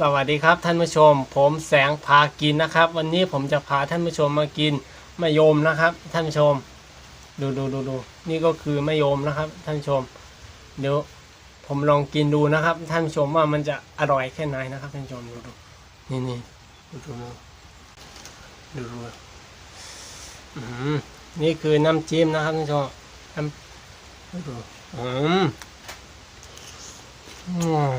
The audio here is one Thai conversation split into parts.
สวัสดีครับท่านผู้ชม ผมแสงพากินนะครับ วันนี้ผมจะพาท่านผู้ชมมากินมะยมนะครับ ท่านผู้ชม ดูดูดูดูนี่ก็คือมะยมนะครับ ท่านผู้ชม เดี๋ยวผมลองกินดูนะครับ ท่านผู้ชมว่ามันจะอร่อยแค่ไหนนะครับ ท่านผู้ชมดูดูนี่นี่ดูดูดูดูดูอืมนี่คือน้ำจิ้มนะครับท่านผู้ชมน้ำดูดูอืมอืม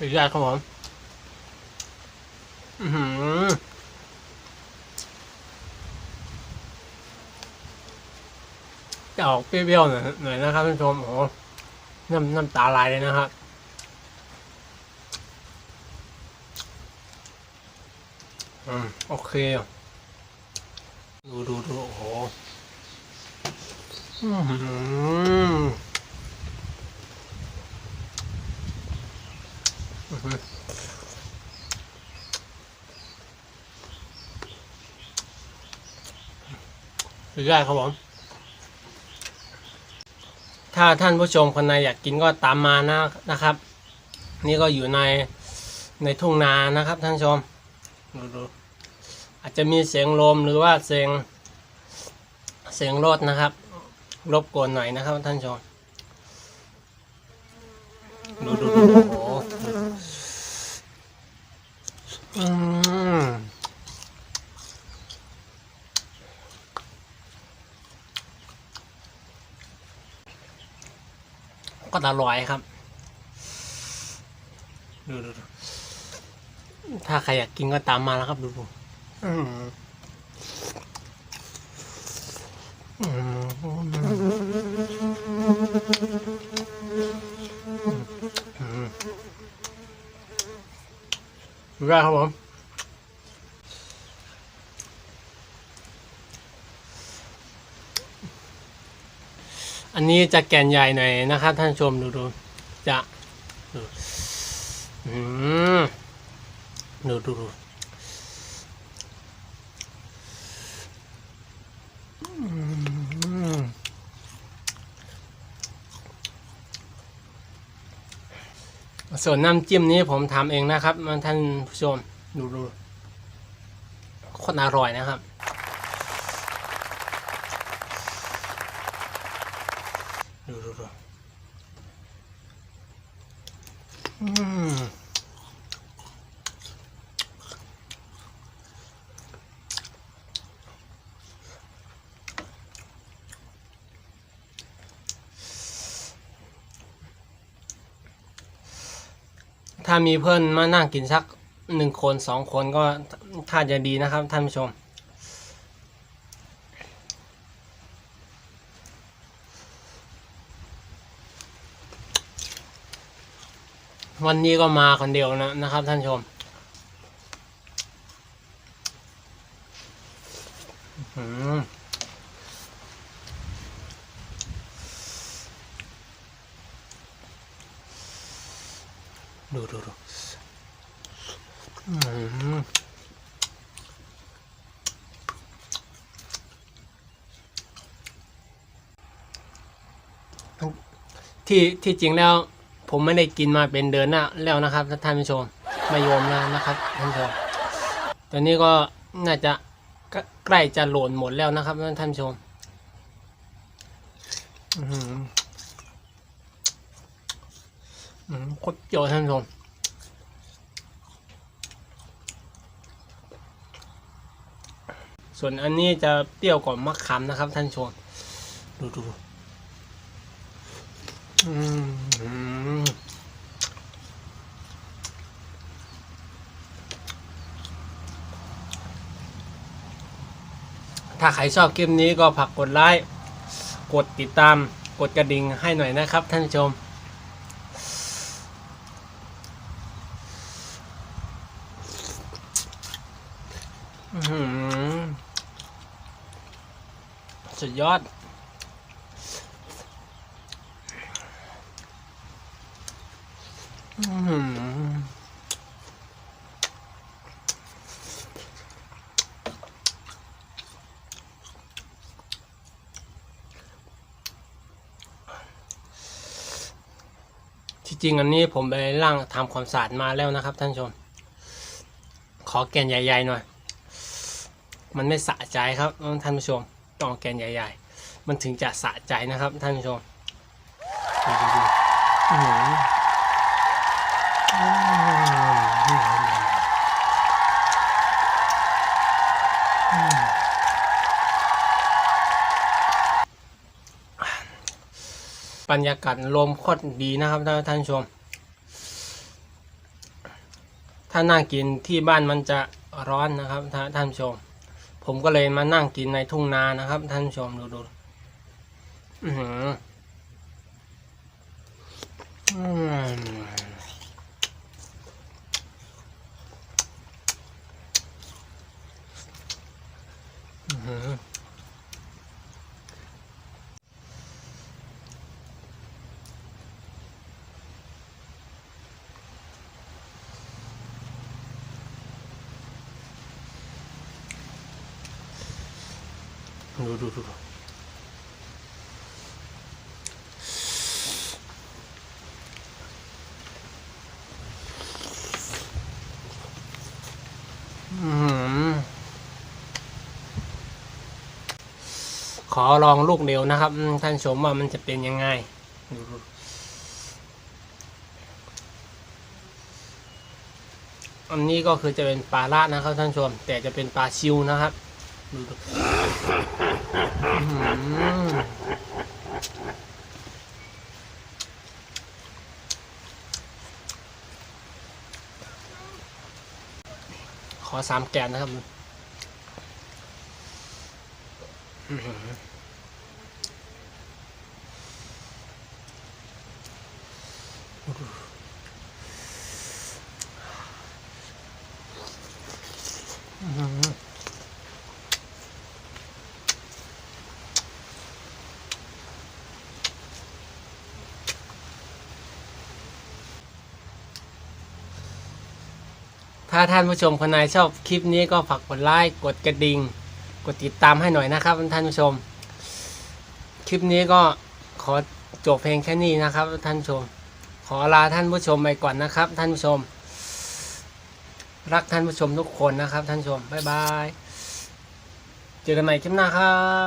สุดยอดครับผมอือหือจะออกเปรี้ยวๆหน่อยหน่อยนะครับท่านผู้ชมโอ้โหน้ำน้ำตาไหลเลยนะครับอืมโอเค ดูดูดูโอ้โหอืม สุดยอดครับผมถ้าท่านผู้ชมคนไหนอยากกินก็ตามมานะนะครับ นี่ก็อยู่ในในทุ่งนานะครับท่านชมดูดูอาจจะมีเสียงลมหรือว่าเสียงเสียงรถนะครับ รบกวนหน่อยนะครับท่านชม ดูดูดูโอ้โหอืม ก็อร่อยครับดูดูดูถ้าใครอยากกินก็ตามมาแล้วครับดูดูอืมอืมดูได้ครับผม อันนี้จะแก่นใหญ่หน่อยนะครับ ท่านชมดูดูจะดูอืมดูดูดูส่วนน้ำจิ้มนี้ผมทำเองนะครับท่านผู้ชมดูดูโคตรอร่อยนะครับ ถ้ามีเพื่อนมานั่งกินสักหนึ่งคนสองคนก็ท่าจะดีนะครับท่านผู้ชม วันนี้ก็มาคนเดียวนะนะครับท่านชมอื้อ ดูดูดูอื้อหือที่ที่จริงแล้ว ผมไม่ได้กินมาเป็นเดือนนะแล้วนะครับท่านผู้ชมไม่ยอมแล้วนะครับท่านผู้ชมตอนนี้ก็น่าจะใกล้ใกล้จะโหล่นหมดแล้วนะครับท่านผู้ชม อือหืออืม โคตรเจียวท่านผู้ชมส่วนอันนี้จะเปรี้ยวกว่ามะขามนะครับ ท่านชมดูดูดูถ้าใครชอบคลิปนี้ก็ฝากกดไลค์ กดติดตาม กดกระดิ่งให้หน่อยนะครับ ท่านชม สุดยอดจริงอันนี้ผมไปล่างทำความสะอาดมาแล้วนะครับท่านชม ขอแก่นใหญ่ ๆ หน่อย มันไม่สะใจครับท่านผู้ชมต้องแกนใหญ่ ๆ มันถึงจะสะใจนะครับท่านผู้ชมดูดูดูบรรยากาศลมโคตรดีนะครับท่านท่านผู้ชม ถ้านั่งกินที่บ้านมันจะร้อนนะครับท่านท่านผู้ชม ผมก็เลยมานั่งกินในทุ่งนานะครับ ท่านผู้ชมดูดูอือหืออืม ดูดูดูดขอลองลูกเดียวนะครับ ท่านชมว่ามันจะเป็นยังไงดูอันนี้ก็คือจะเป็นปลาละนะครับท่านชม แต่จะเป็นปลาชิวนะครับ ดูดูขอสามแกนนะครับอื้อหืออื้อหือ ถ้าท่านผู้ชมคนไหนชอบคลิปนี้ก็ฝากกดไลค์กดกระดิ่งกดติดตามให้หน่อยนะครับท่านผู้ชม คลิปนี้ก็ขอจบเพลงแค่นี้นะครับ ท่านผู้ชม ขอลาท่านผู้ชมไปก่อนนะครับ ท่านผู้ชม รักท่านผู้ชมทุกคนนะครับ ท่านผู้ชมบ๊ายบายเจอกันใหม่คลิปหน้าครับ